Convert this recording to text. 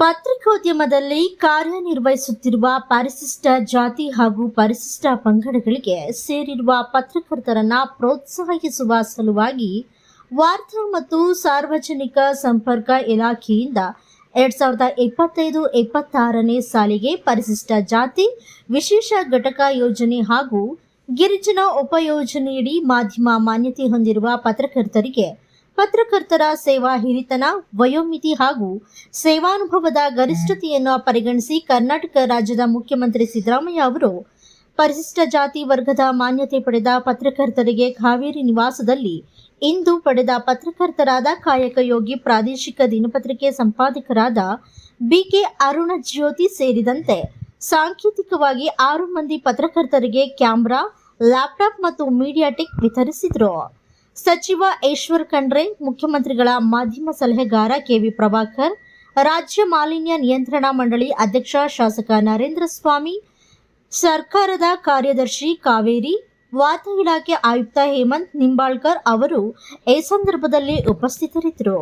ಪತ್ರಿಕೋದ್ಯಮದಲ್ಲಿ ಕಾರ್ಯನಿರ್ವಹಿಸುತ್ತಿರುವ ಪರಿಶಿಷ್ಟ ಜಾತಿ ಹಾಗೂ ಪರಿಶಿಷ್ಟ ಪಂಗಡಗಳಿಗೆ ಸೇರಿರುವ ಪತ್ರಕರ್ತರನ್ನ ಪ್ರೋತ್ಸಾಹಿಸುವ ಸಲುವಾಗಿ ವಾರ್ತಾ ಮತ್ತು ಸಾರ್ವಜನಿಕ ಸಂಪರ್ಕ ಇಲಾಖೆಯಿಂದ ಎರಡ್ ಸಾವಿರದ ಇಪ್ಪತ್ತೈದು ಇಪ್ಪತ್ತಾರನೇ ಸಾಲಿಗೆ ಪರಿಶಿಷ್ಟ ಜಾತಿ, ವಿಶೇಷ ಘಟಕ ಯೋಜನೆ ಹಾಗೂ ಗಿರಿಜನ ಉಪಯೋಜನೆಯಡಿ ಮಾಧ್ಯಮ ಮಾನ್ಯತೆ ಹೊಂದಿರುವ ಪತ್ರಕರ್ತರಿಗೆ ಪತ್ರಕರ್ತರ ಸೇವಾ ಹಿರಿತನ, ವಯೋಮಿತಿ ಹಾಗೂ ಸೇವಾನುಭವದ ಗರಿಷ್ಠತೆಯನ್ನು ಪರಿಗಣಿಸಿ ಕರ್ನಾಟಕ ರಾಜ್ಯದ ಮುಖ್ಯಮಂತ್ರಿ ಸಿದ್ದರಾಮಯ್ಯ ಅವರು ಪರಿಶಿಷ್ಟ ಜಾತಿ ವರ್ಗದ ಮಾನ್ಯತೆ ಪಡೆದ ಪತ್ರಕರ್ತರಿಗೆ ಕಾವೇರಿ ನಿವಾಸದಲ್ಲಿ ಇಂದು ಪಡೆದ ಪತ್ರಕರ್ತರಾದ ಕಾಯಕ ಯೋಗಿ, ಪ್ರಾದೇಶಿಕ ದಿನಪತ್ರಿಕೆ ಸಂಪಾದಕರಾದ ಬಿಕೆ ಅರುಣ ಜ್ಯೋತಿ ಸೇರಿದಂತೆ ಸಾಂಕೇತಿಕವಾಗಿ ಆರು ಮಂದಿ ಪತ್ರಕರ್ತರಿಗೆ ಕ್ಯಾಮ್ರಾ, ಲ್ಯಾಪ್ಟಾಪ್ ಮತ್ತು ಮೀಡಿಯಾಟೆಕ್ ವಿತರಿಸಿದರು. ಸಚಿವ ಈಶ್ವರ್ ಖಂಡ್ರೆ, ಮುಖ್ಯಮಂತ್ರಿಗಳ ಮಾಧ್ಯಮ ಸಲಹೆಗಾರ ಕೆವಿ ಪ್ರಭಾಕರ್, ರಾಜ್ಯ ಮಾಲಿನ್ಯ ನಿಯಂತ್ರಣ ಮಂಡಳಿ ಅಧ್ಯಕ್ಷ ಶಾಸಕ ನರೇಂದ್ರ ಸ್ವಾಮಿ, ಸರ್ಕಾರದ ಕಾರ್ಯದರ್ಶಿ ಕಾವೇರಿ, ವಾರ್ತಾ ಇಲಾಖೆ ಆಯುಕ್ತ ಹೇಮಂತ್ ನಿಂಬಾಳ್ಕರ್ ಅವರು ಈ ಸಂದರ್ಭದಲ್ಲಿ ಉಪಸ್ಥಿತರಿದ್ದರು.